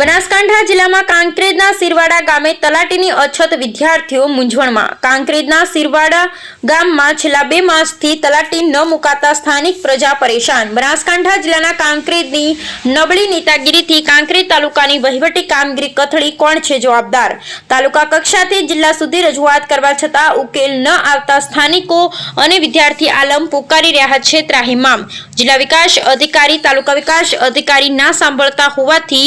બનાસકાંઠા જિલ્લામાં કાંકરેજના સિરવાડા ગામે તલાટીની અછત વિદ્યાર્થીઓ મૂંઝવણમાં. કાંકરેજના સિરવાડા ગામમાં છેલ્લા બે માસથી તલાટી ન મુકાતા સ્થાનિક પ્રજા પરેશાન. બનાસકાંઠા જિલ્લાના કાંકરેજની નબળી નેતાગીરીથી કાંકરેજ તાલુકાની વહીવટી કામગીરી કથળી કોણ છે જવાબદાર? તાલુકા કક્ષાથી જિલ્લા સુધી રજૂઆત કરવા છતાં ઉકેલ ન આવતા સ્થાનિકો અને વિદ્યાર્થી આલમ પુકારી રહ્યા છે ત્રાહિમામ. જિલ્લા વિકાસ અધિકારી, તાલુકા વિકાસ અધિકારી ના સાંભળતા હોવાથી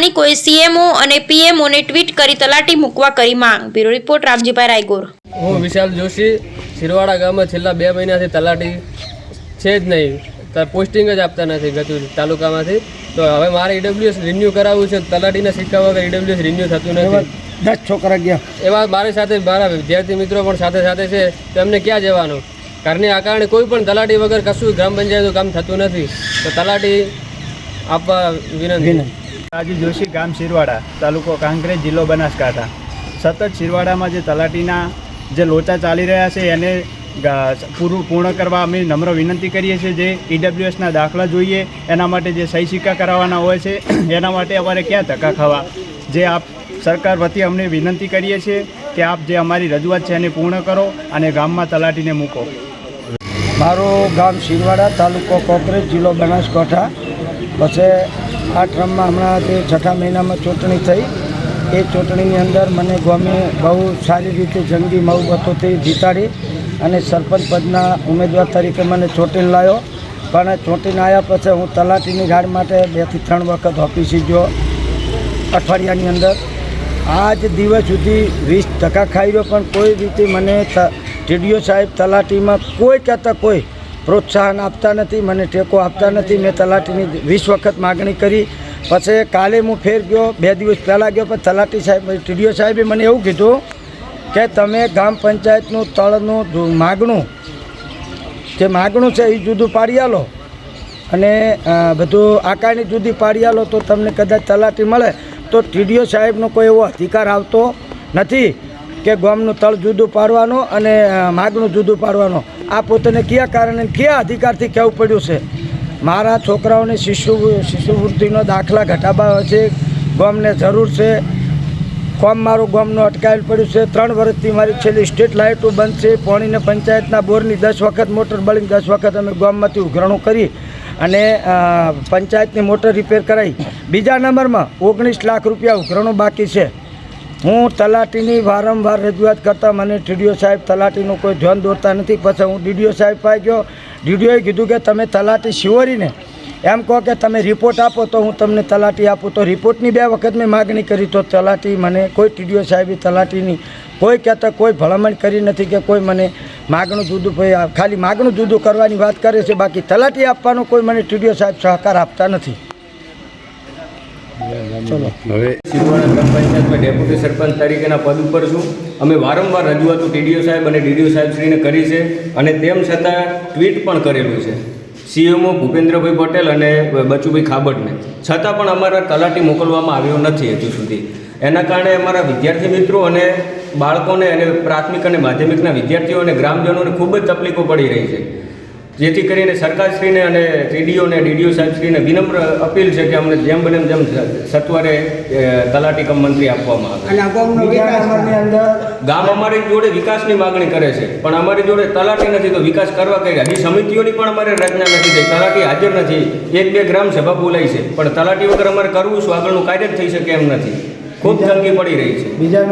સ્થાનિકોએ સીએમઓ અને પીએમઓને ટ્વીટ કરી તલાટી મૂકવા કરી માંગ. Bureau report Ramjibhai Raygor. હું વિશાલ જોશી શિરવાડા ગામમાં છેલ્લા બે મહિનાથી તલાટી છે જ નહીં. તો પોસ્ટિંગ જ આપતા નથી ગતું તાલુકામાંથી. તો હવે મારે ઈડબ્લ્યુએસ રિન્યૂ કરાવવું છે તલાટીના સિક્કા વગર ઈડબ્લ્યુએસ રિન્યૂ થતું નથી. દસ છોકરા ગયા. એવા મારી સાથે મારા વિદ્યાર્થી મિત્રો પણ સાથે સાથે છે. તેમને ક્યાં જવાનું? ઘરની આ કારણે કોઈ પણ તલાટી વગર કશું ગ્રામ પંચાયતનું કામ થતું નથી. તો તલાટી આપવા વિનંતી. રાજુ જોશી ગામ શિરવાડા, તાલુકો કાંકરેજ જિલ્લો બનાસકાંઠા. સતત શિરવાડામાં જે તલાટીના જે લોચા ચાલી રહ્યા છે, એને પૂરું, પૂર્ણ કરવા અમે નમ્ર વિનંતી કરીએ છીએ જે ઈડબ્લ્યુએસના દાખલા જોઈએ, એના માટે જે સહી સિક્કા કરાવવાના હોય છે, એના માટે અમારે ક્યાં ધક્કા ખાવા. જે આપ સરકાર વતી અમને વિનંતી કરીએ છીએ કે આપ જે અમારી રજૂઆત છે એને પૂર્ણ કરો અને ગામમાં તલાટીને મૂકો. મારું ગામ શિરવાડા, તાલુકો કોકરેજ જિલ્લો બનાસકાંઠા. પછી આ ટ્રમમાં હમણાં જે છઠ્ઠા મહિનામાં ચૂંટણી થઈ, એ ચૂંટણીની અંદર મને ગમે બહુ સારી રીતે જંગી મહુબતોથી જીતાડી અને સરપંચ પદના ઉમેદવાર તરીકે મને ચૂંટીને લાવ્યો પણ ચૂંટીને આવ્યા પછી હું તલાટીની ગાડ માટે બેથી ત્રણ વખત ઓફિસે ગયો અઠવાડિયાની અંદર. આજ દિવસ સુધી વીસ ટકા ખાઈ રહ્યો, પણ કોઈ રીતે મને ટીડીઓ સાહેબ તલાટીમાં કોઈ કહેતા કોઈ પ્રોત્સાહન આપતા નથી, મને ટેકો આપતા નથી. મેં તલાટીની વીસ વખત માગણી કરી. પછી કાલે હું ફેર ગયો, બે દિવસ પહેલાં ગયો, પણ તલાટી સાહેબ, ટીડીઓ સાહેબે મને એવું કીધું કે તમે ગ્રામ પંચાયતનું તળનું માગણું, જે માગણું છે એ જુદું પાડી આલો. અને બધું આકારની જુદી પાડી આલો તો તમને કદાચ તલાટી મળે. તો ટીડીઓ સાહેબનો કોઈ એવો અધિકાર આવતો નથી. કે ગોમનું તળ જુદું પાડવાનો અને માગનું જુદું પાડવાનો. આ પોતાને કયા કારણે કયા અધિકારથી કહેવું પડ્યું છે? મારા છોકરાઓને શિશુ, શિશુવૃત્તિનો દાખલા ઘટાડવા છે. ગોમને જરૂર છે. કોમ મારું ગોમનું અટકાયેલ પડ્યું છે. ત્રણ વર્ષથી મારી છેલ્લી સ્ટ્રીટ લાઇટો બંધ છે. પોણીને પંચાયતના બોરની દસ વખત, મોટર બળીને દસ વખત અમે ગોમમાંથી ઉઘરાણું કરી અને પંચાયતની મોટર રિપેર કરાવી બીજા નંબરમાં ઓગણીસ લાખ રૂપિયા ઉઘરાણું બાકી છે. હું તલાટીની વારંવાર રજૂઆત કરતાં મને ટીડીઓ સાહેબ તલાટીનું કોઈ ધ્યાન દોરતા નથી. પછી હું ડીડીઓ સાહેબ પાસે ગયો. ડીડીઓએ કીધું કે તમે તલાટી શિવરીને એમ કહો કે તમે રિપોર્ટ આપો તો હું તમને તલાટી આપું. તો રિપોર્ટની બે વખત મેં માગણી કરી તો તલાટી મને કોઈ ટીડીઓ સાહેબે તલાટીની કોઈ કહેતા કોઈ ભલામણ કરી નથી કે કોઈ મને માગણું જુદું ખાલી માગણું જુદું કરવાની વાત કરે છે. બાકી તલાટી આપવાનો કોઈ મને ટીડીઓ સાહેબ સહકાર આપતા નથી. સિરવાડા ગ્રામ પંચાયતમાં ડેપ્યુટી સરપંચ તરીકેના પદ ઉપર છું. અમે વારંવાર રજૂઆતો ટીડીઓ સાહેબ અને ડીડીઓ સાહેબશ્રીને કરી છે અને તેમ છતાં ટ્વીટ પણ કરેલું છે. સીએમઓ ભૂપેન્દ્રભાઈ પટેલ અને બચુભાઈ ખાબડને. છતાં પણ અમારા તલાટી મોકલવામાં આવ્યો નથી હજુ સુધી. એના કારણે અમારા વિદ્યાર્થી મિત્રો અને બાળકોને અને પ્રાથમિક અને માધ્યમિકના વિદ્યાર્થીઓ અને ગ્રામજનોને ખૂબ જ તકલીફો પડી રહી છે. જેથી કરીને સરકારશ્રીને અને ટીડીઓ ડીડીઓ સાહેબશ્રીને વિનમ્ર અપીલ છે કે અમને જેમ બને જેમ સત્વરે તલાટી કમ મંત્રી આપવામાં આવે. ગામ અમારી જોડે વિકાસની માગણી કરે છે પણ અમારી જોડે તલાટી નથી તો વિકાસ કરવા કઈ હજી સમિતિઓની પણ અમારે રચના નથી થઈ તલાટી હાજર નથી. એક બે ગ્રામ સભા બોલાઈ છે પણ તલાટી વગર અમારે કરવું શું? આગળનું કાર્ય જ થઈ શકે એમ નથી. ખૂબ તંગી પડી રહી છે. બીજા